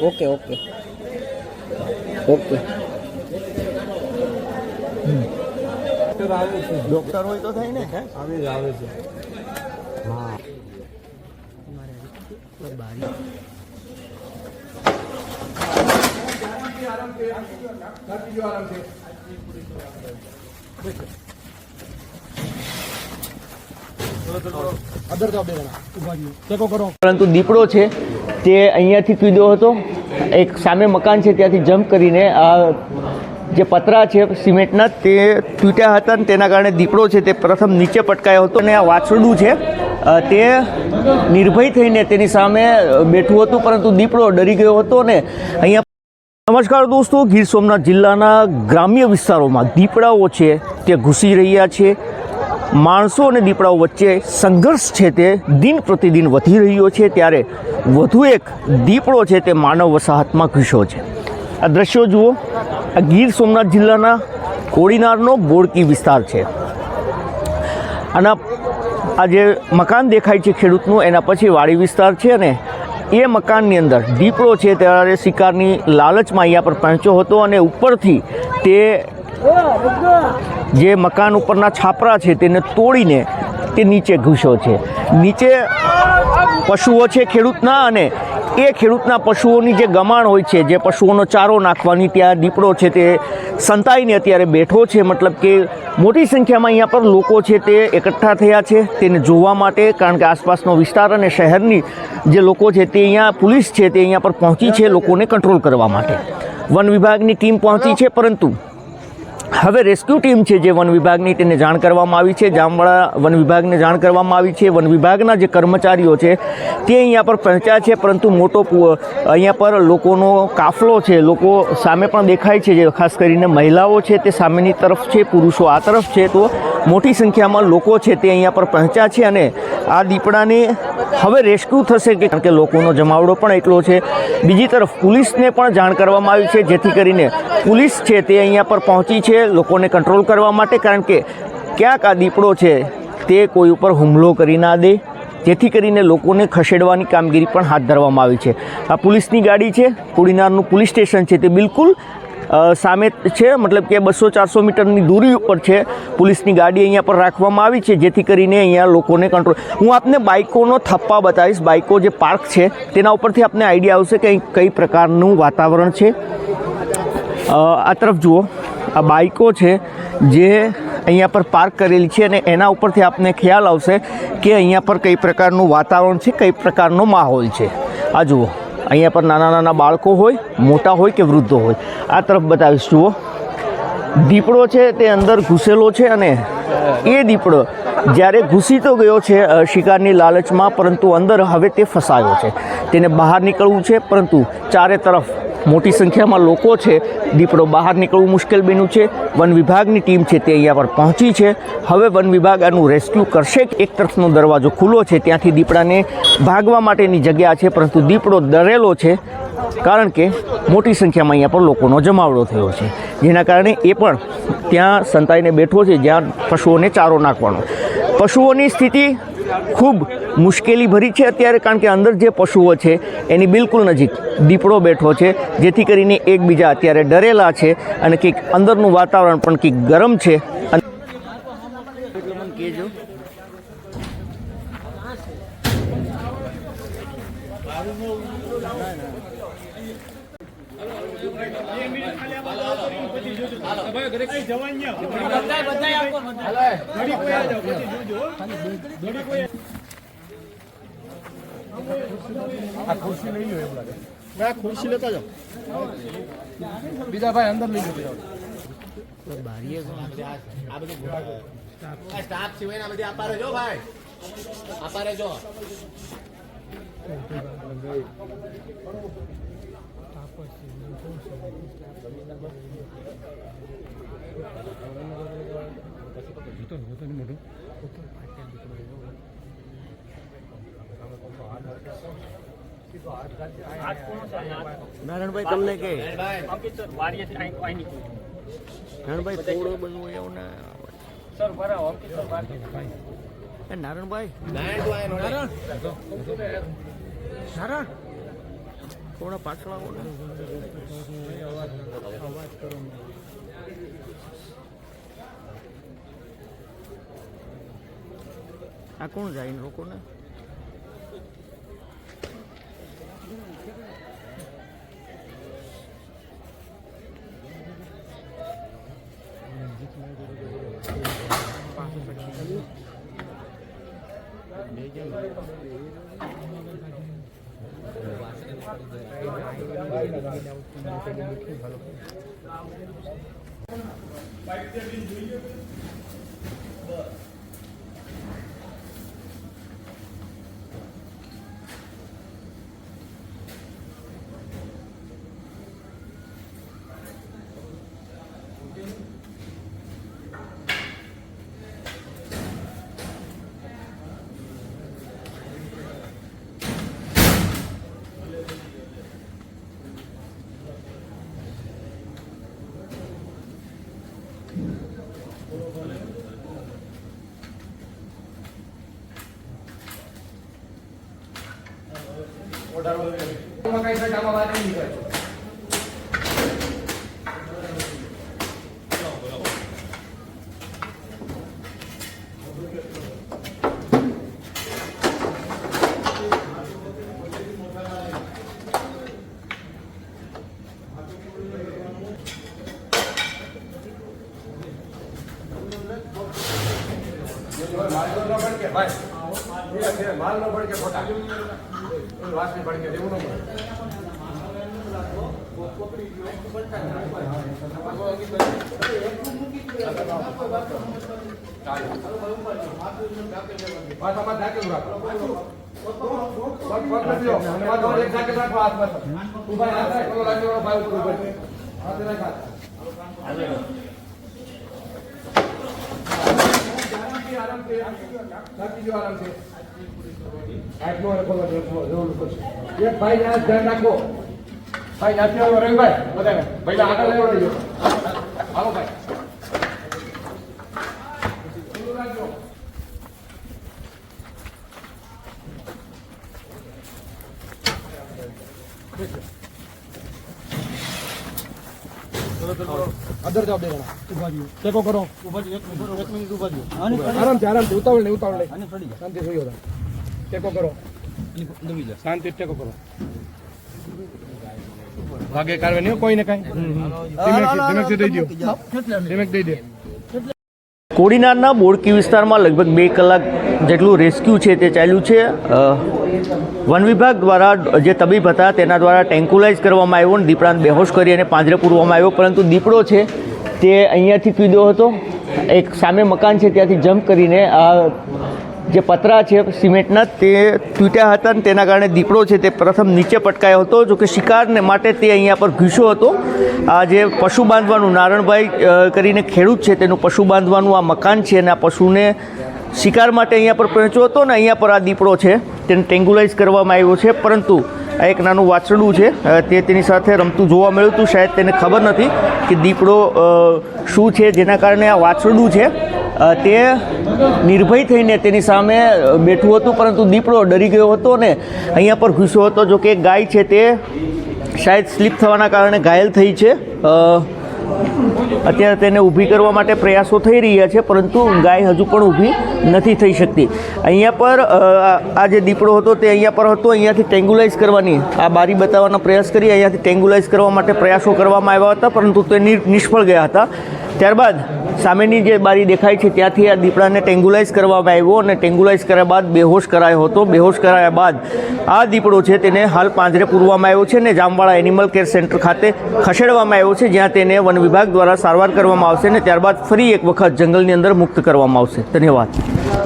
Okay okay. Okay. Doctor હોય તો થાય ને? આવે પરંતુ દીપડો છે, તે અહીંયાથી કીધો હતો. એક સામે મકાન છે, ત્યાંથી જમ્પ કરીને આ જે પતરા છે, સિમેન્ટના, તે તૂટ્યા હતા અને તેના કારણે દીપડો છે, તે પ્રથમ નીચે પટકાયો હતો. અને આ વાછરડું છે તે નિર્ભય થઈને તેની સામે બેઠું હતું, પરંતુ દીપડો ડરી ગયો હતો ને અહીંયા નમસ્કાર દોસ્તો, ગીર સોમનાથ જિલ્લાના ગ્રામ્ય વિસ્તારોમાં દીપડાઓ છે, તે ઘૂસી રહ્યા છે. માણસો અને દીપડાઓ વચ્ચે સંઘર્ષ છે તે દિન પ્રતિદિન વધી રહ્યો છે, ત્યારે વધુ એક દીપડો છે તે માનવ વસાહતમાં ઘૂસ્યો છે. આ દ્રશ્યો જુઓ, આ ગીર સોમનાથ જિલ્લાના કોડીનારનો બોડકી વિસ્તાર છે. આના આ જે મકાન દેખાય છે ખેડૂતનું, એના પછી વાડી વિસ્તાર છે અને એ મકાનની અંદર દીપડો છે ત્યારે શિકારની લાલચમાં અહીંયા પર પહોંચ્યો હતો અને ઉપરથી તે જે મકાન ઉપરના છાપરા છે તેને તોડીને તે નીચે ઘૂસ્યો છે. નીચે પશુઓ છે ખેડૂતના અને એ ખેડૂતના પશુઓની જે ગમાણ હોય છે, જે પશુઓનો ચારો નાખવાની ત્યાં દીપડો છે, તે સંતાઈને અત્યારે બેઠો છે, મતલબ કે મોટી સંખ્યામાં અહીંયા પર લોકો છે તે એકઠા થયા છે, તેને જોવા માટે, કારણ કે આસપાસનો વિસ્તાર અને શહેરની જે લોકો છે તે અહીંયા પોલીસ છે તે અહીંયા પર પહોંચી છે લોકોને કંટ્રોલ કરવા માટે. વન વિભાગની ટીમ પહોંચી છે, પરંતુ હવે રેસ્ક્યુ ટીમ છે જે વન વિભાગની તેને જાણ કરવામાં આવી છે. જામવાળા વન વિભાગને જાણ કરવામાં આવી છે. વન વિભાગના જે કર્મચારીઓ છે તે અહીંયા પર પહોંચ્યા છે, પરંતુ મોટો અહીંયા પર લોકોનો કાફલો છે. લોકો સામે પણ દેખાય છે, જે ખાસ કરીને મહિલાઓ છે તે સામેની તરફ છે, પુરુષો આ તરફ છે. તો મોટી સંખ્યામાં લોકો છે તે અહીંયા પર પહોંચ્યા છે અને આ દીપડાને હવે રેસ્ક્યુ થશે કે કારણ કે લોકોનો જમાવડો પણ એટલો છે. બીજી તરફ પોલીસને પણ જાણ કરવામાં આવી છે, જેથી કરીને પોલીસ છે તે અહીંયા પર પહોંચી છે લોકોને કંટ્રોલ કરવા માટે, કારણ કે ક્યાંક આ દીપડો છે તે કોઈ ઉપર હુમલો કરી ના દે. જેથી કરીને લોકોને ખસેડવાની કામગીરી પણ હાથ ધરવામાં આવી છે. આ પોલીસની ગાડી છે કોડીનારનું પોલીસ સ્ટેશન છે તે બિલકુલ સામે છે, મતલબ કે બસો ચારસો મીટરની દૂરી ઉપર છે. પોલીસની ગાડી અહીંયા પર રાખવામાં આવી છે, જેથી કરીને અહીંયા લોકોને કંટ્રોલ હું આપને બાઇકોનો થપ્પા બતાવીશ. બાઇકો જે પાર્ક છે, તેના ઉપરથી આપને આઈડિયા આવશે કે કઈ પ્રકારનું વાતાવરણ છે. આ તરફ જુઓ. આ બાઇકો છે, જે અહીંયા પર પાર્ક કરેલી છે અને એના ઉપરથી આપને ખ્યાલ આવશે કે અહીંયા પર કઈ પ્રકારનું વાતાવરણ છે, કઈ પ્રકારનો માહોલ છે. આ જુઓ. અહીંયા પર નાના નાના બાળકો હોય, મોટા હોય કે વૃદ્ધો હોય. આ તરફ બતાવીશ, જુઓ. દીપડો છે, તે અંદર ઘૂસેલો છે અને એ દીપડો જ્યારે ઘૂસી તો ગયો છે શિકારની લાલચમાં, પરંતુ અંદર હવે તે ફસાયો છે. તેને બહાર નીકળવું છે, પરંતુ ચારે તરફ મોટી સંખ્યામાં લોકો છે. દીપડો બહાર નીકળવું મુશ્કેલ બન્યું છે. વન વિભાગની ટીમ છે તે અહીંયા પર પહોંચી છે. હવે વન વિભાગ આનું રેસ્ક્યુ કરશે એક તરફનો દરવાજો ખુલ્લો છે, ત્યાંથી દીપડાને ભાગવા માટેની જગ્યા છે, પરંતુ દીપડો ડરેલો છે, કારણ કે મોટી સંખ્યામાં અહીંયા પર લોકોનો જમાવડો થયો છે. જેના કારણે એ પણ ત્યાં સંતાઈને બેઠો છે, જ્યાં પશુઓને ચારો નાખવાનો. પશુઓની સ્થિતિ ખૂબ મુશ્કેલી ભરી છે અત્યારે, કારણ કે અંદર જે પશુઓ છે, એની બિલકુલ નજીક દીપડો બેઠો છે, જેથી કરીને એકબીજા અત્યારે ડરેલા છે અને કંઈક અંદરનું વાતાવરણ પણ કંઈક ગરમ છે. અને કહેજો બીજા ભાઈ અંદર લઈ જાઓ સ્ટાફ સિવાયના બધી આપા રહેજો ભાઈ. આપા રહેજો નારાયણભાઈ, તમને કે? નારણભાઈ થોડું બધું એવું ને સર બરાબર અંકિત સર બહાર નારાયણભાઈ? નારાયણ? નારાયણ થોડા પાછળ આવો ને. આ કોણ જાય বাইকটা দিন જોઈએ લોકો ને માલ નો ભડકે ખોટા વાસની ભડકે એવું ન. આરામથી, આરામથી. આરામથી. આટલું અને ખોલો, જેવું- ભાઈ એક ભાઈને હાથ ધ્યાન રાખો. ભાઈ વાળો રવિભાઈ બધાને. ભાઈ આગળ વળજો હાલો ભાઈ ખુલ્લું રાખજો. અધર જવાબ દેવાના ઊભા રહ્યો ટેકો કરો ઊભા રહ્યો એક મિનિટ ઊભા રહ્યો આરામથી આરામથી ઉતાવળ નહીં ઉતાવળ નહીં શાંતિ સુઈ હતા ટેકો કરો શાંતિ ટેકો કરો ભાગે કારવે નહીં કોઈને કાંઈ ધીમેકથી દઈ દો ધીમેક દઈ દે કોડીનારના બોડકી વિસ્તારમાં લગભગ બે કલાક જેટલું રેસ્ક્યુ છે તે ચાલ્યું છે. વન વિભાગ દ્વારા જે તબીબ હતા તેના દ્વારા ટેન્કુલાઇઝ કરવામાં આવ્યો અને દીપડાને બેહોશ કરી અને પાંજરે પૂરવામાં આવ્યો. પરંતુ દીપડો છે તે અહીંયાથી કૂદ્યો હતો. એક સામે મકાન છે ત્યાંથી જમ્પ કરીને આ જે પતરા છે સિમેન્ટના તે તૂટ્યા હતા અને તેના કારણે દીપડો છે તે પ્રથમ નીચે પટકાયો હતો, જો કે શિકારને માટે તે અહીંયા પર ઘૂસ્યો હતો. આ જે પશુ બાંધવાનું, નારણભાઈ કરીને ખેડૂત છે તેનું પશુ બાંધવાનું આ મકાન છે અને આ પશુને શિકાર માટે અહીંયા પર પહોંચ્યો હતો ને અહીંયા પર આ દીપડો છે, તેને ટેંગ્યુલાઇઝ કરવામાં આવ્યો છે. પરંતુ આ એક નાનું વાછરડું છે તે તેની સાથે રમતું જોવા મળ્યું હતું, શાયદ તેને ખબર નથી કે દીપડો શું છે, જેના કારણે આ વાછરડું છે. તે નિર્ભય થઈને તેની સામે બેઠું હતું, પરંતુ દીપડો ડરી ગયો હતો ને અહીંયા પર ઘૂસ્યો હતો. જો કે ગાય છે તે શાયદ સ્લીપ થવાના કારણે ઘાયલ થઈ છે. અત્યારે તેને ઊભી કરવા માટે પ્રયાસો થઈ રહ્યા છે, પરંતુ ગાય હજુ પણ ઊભી નથી થઈ શકતી. અહીંયા પર આ- જે દીપડો હતો તે અહીંયા પર હતો. અહીંયાથી ટેંગ્યુલાઇઝ કરવાની, આ બારી બતાવવાનો પ્રયાસ કરી, અહીંયાથી ટેંગ્યુલાઇઝ કરવા માટે પ્રયાસો કરવામાં આવ્યા હતા, પરંતુ તે નિષ્ફળ ગયા હતા. ત્યારબાદ સામેની જે બારી દેખાય છે ત્યાંથી આ દીપડાને ટેંગ્યુલાઇઝ કરવામાં આવ્યો અને ટેંગ્યુલાઇઝ કર્યા બાદ બેહોશ કરાયો હતો. બેહોશ કરાયા બાદ આ દીપડો છે તેને હાલ પાંજરે પૂરવામાં આવ્યો છે અને જામવાળા એનિમલ કેર સેન્ટર ખાતે ખસેડવામાં આવ્યો છે, જ્યાં તેને વન વિભાગ દ્વારા સારવાર કરવામાં આવશે અને ત્યારબાદ ફરી એક વખત જંગલની અંદર મુક્ત કરવામાં આવશે. ધન્યવાદ.